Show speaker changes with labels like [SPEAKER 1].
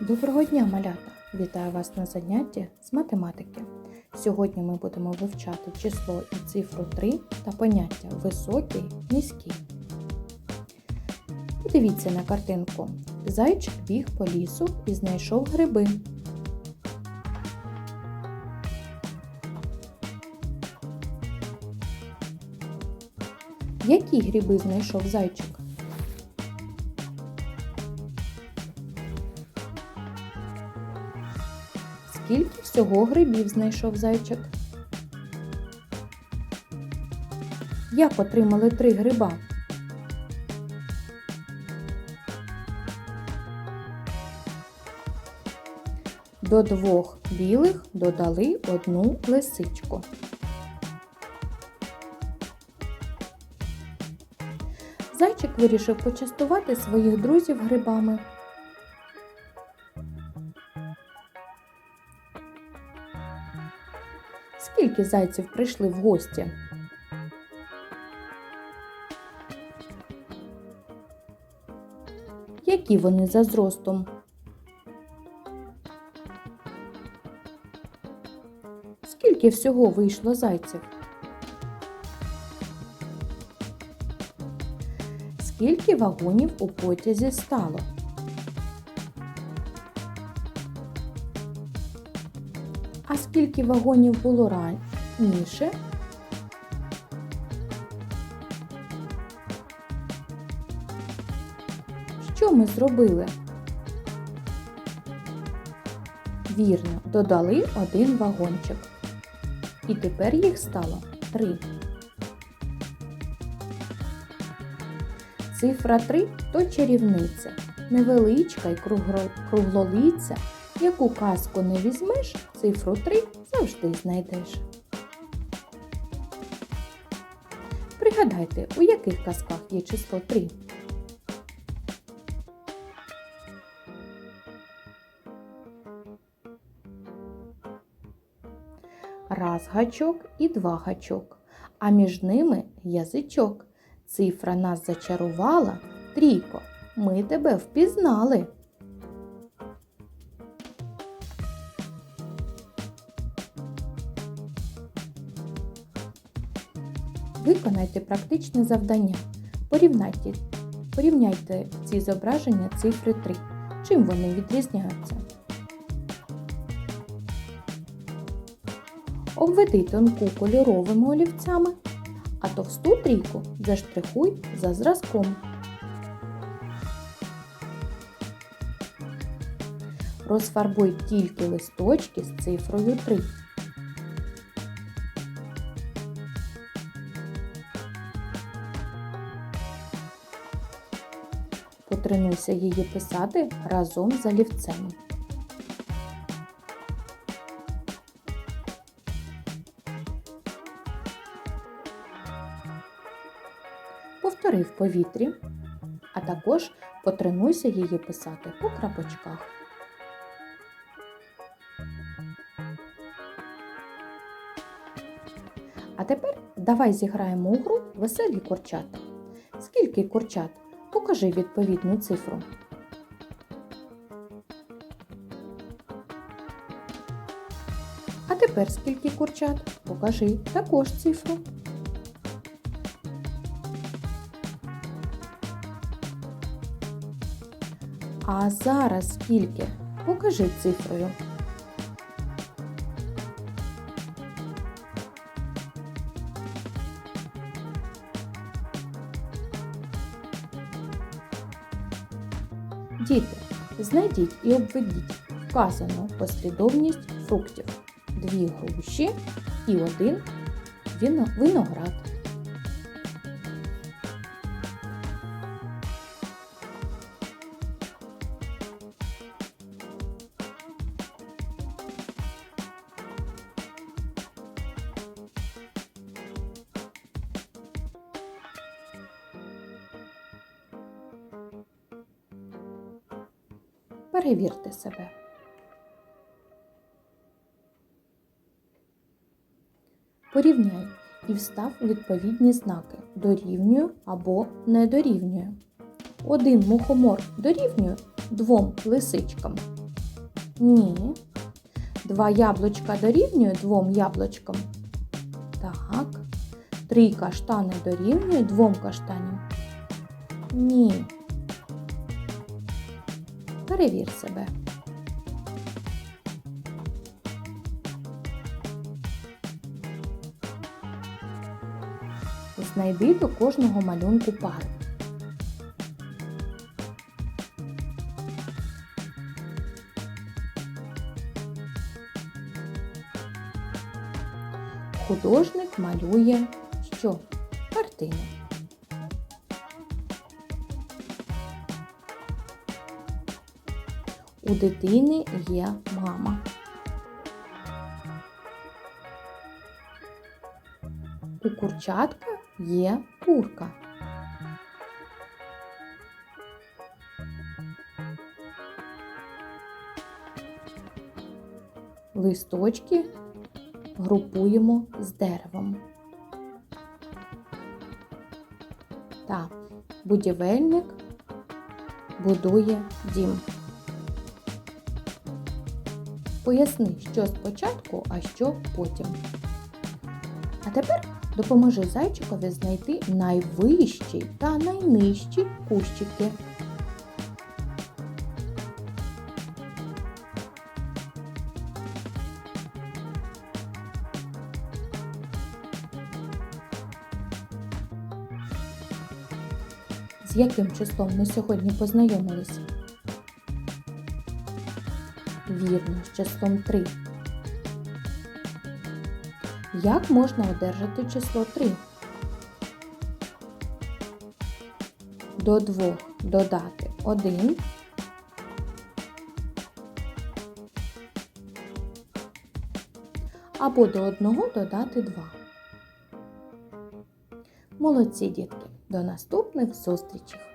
[SPEAKER 1] Доброго дня, малята! Вітаю вас на занятті з математики. Сьогодні ми будемо вивчати число і цифру 3 та поняття високий, низький. Подивіться на картинку. Зайчик біг по лісу і знайшов гриби. Які гриби знайшов зайчик? Скільки всього грибів знайшов зайчик? Як отримали три гриба? До двох білих додали одну лисичку. Зайчик вирішив почастувати своїх друзів грибами. Скільки зайців прийшли в гості? Які вони за зростом? Скільки всього вийшло зайців? Скільки вагонів у потязі стало? Скільки вагонів було раніше? Що ми зробили? Вірно, додали один вагончик. І тепер їх стало три. Цифра 3 то чарівниця, невеличка й круглолиця. Яку казку не візьмеш, цифру 3 завжди знайдеш. Пригадайте, у яких казках є число 3? Раз гачок і два гачок, а між ними язичок. Цифра нас зачарувала. Трійко, ми тебе впізнали. Виконайте практичне завдання. Порівняйте, порівняйте ці зображення цифри 3. Чим вони відрізняються? Обведи тонку кольоровими олівцями, а товсту трійку заштрихуй за зразком. Розфарбуй тільки листочки з цифрою 3. Потренуйся її писати разом з олівцем. Повтори в повітрі, а також потренуйся її писати по крапочках. А тепер давай зіграємо у гру веселі курчата. Скільки курчат? Покажи відповідну цифру. А тепер скільки курчат? Покажи також цифру. А зараз скільки? Покажи цифрою. Діти, знайдіть і обведіть вказану послідовність фруктів. Дві груші і один виноград. Перевірте себе. Порівняй і встав відповідні знаки дорівнює або не дорівнює. Один мухомор дорівнює двом лисичкам. Ні. Два яблучка дорівнює двом яблучкам. Так. Три каштани дорівнює двом каштанам. Ні. Перевір себе. Знайди до кожного малюнку пари. Художник малює що? Картину. У дитини є мама. У курчатка є курка. Листочки групуємо з деревом. Та будівельник будує дім. Поясни, що спочатку, а що потім. А тепер допоможи зайчикові знайти найвищі та найнижчі кущики. З яким числом ми сьогодні познайомилися? Вірно, з числом 3. Як можна одержати число 3? До 2 додати 1. Або до 1 додати 2. Молодці, дітки! До наступних зустрічей!